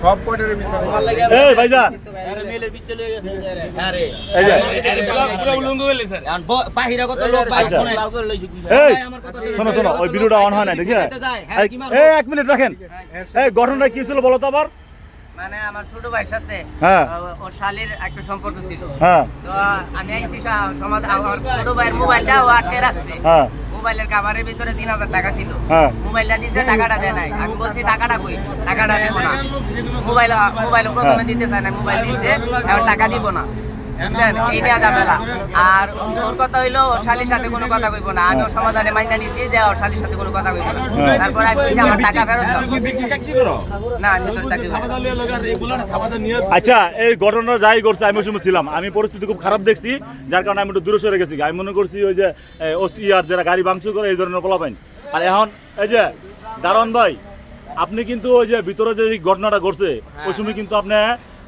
সব কয়টারে বিচার এই ভাইজান। এই যে। আচ্ছা। এই শোনো। শোনো ওই ভিডিওটা অন হয় না দেখি। এই এই, এক মিনিট রাখেন। এই ঘটনাটা কি ছিল বলো তো আবার? মানে আমার ছোট ভাইয়ের সাথে হ্যাঁ। ও- ওর শালির একটা সম্পর্ক ছিল। হ্যাঁ। তো আমি আইসি সা- সমাজ আমার ছোট ভাইয়ের মোবাইলটা ও আটকে রাখছে। হ্যাঁ। মোবাইলের কাভারের ভিতরে তিন হাজার টাকা ছিল হ্যাঁ। মোবাইলটা দিছে টাকাটা দেয় নাই আমি বলছি টাকাটা কই টাকাটা দেবো না মোবাইল মোবাইল প্রথমে। দিতে চায় না মোবাইল দিছে এখন টাকা দিব না বুঝছেন? এই নেওয়া যাবে না আর ওর কথা হইল ওর শালির সাথে কোনো কথা কইব না। আমি ওর সমাধানে মাইনা দিছি যে ওর শালির সাথে কোনো কথা কইব না। হ্যাঁ। তারপরে আমি কইছি আমার টাকা ফেরত দাও। না আমি তোর চাকরি আচ্ছা এই ঘটনা যাই করছে আমি সময় ছিলাম। আমি পরিস্থিতি খুব খারাপ দেখছি যার কারণে আমি একটু দূরে সরে গেছি। আমি মনে করছি ওই যে আর যারা গাড়ি ভাঙচুর করে এই ধরনের পোলাপাইন। আর এখন এই যে দারোয়ান ভাই আপনি কিন্তু ওই যে ভিতরে যে এই ঘটনাটা ঘটছে ওই সময় কিন্তু আপনি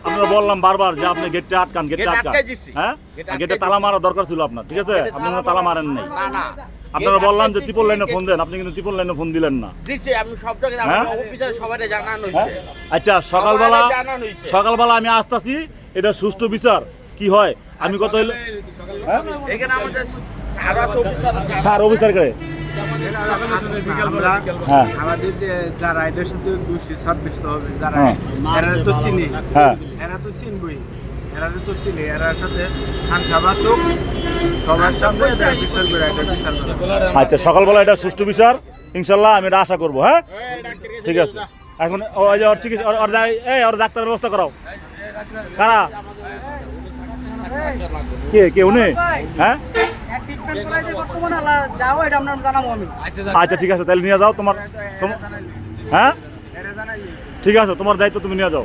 আমরা বললাম বারবার যে আপনি গেটটা আটকান গেটটা আটকান। হ্যাঁ? গেট গেটে তালা মারা দরকার ছিল আপনার ঠিক আছে? আপনি তালা মারেন নাই আপনারা বললাম যে ত্রিপল লাইনে ফোন দেন আপনি কিন্তু ত্রিপল লাইনে ফোন দিলেন না। আমি সব জায়গায় হ্যাঁ? জানানো হ্যাঁ? হয়েছে। আচ্ছা সকালবেলা। সকালবেলা আমি আসতাছি এটা সুষ্ঠু বিচার। কি হয়? আমি কত হইল স্যার অফিসার আমরা হ্যাঁ। আমাদের যে যারা এদের সাথে হবে যারা হ্যাঁ। এরা তো চিনি। হ্যাঁ। এরা তো চিনবই। এরা তো চিনি। এরার সাথে খান সাবাসক সবার সামনে বিচার করে এটা বিচার আচ্ছা সকালবেলা এটা সুষ্ঠু বিচার। ইনশাল্লাহ আমি এটা আশা করব হ্যাঁ? ঠিক আছে। এখন ওই যে ওর চিকিৎসা ওর এই ওর ডাক্তার ব্যবস্থা করাও। কারা? কে কে উনি? হ্যাঁ? আচ্ছা ঠিক আছে তাহলে নিয়ে যাও তোমার তোম- হ্যাঁ? ঠিক আছে তোমার দায়িত্ব তুমি নিয়ে যাও।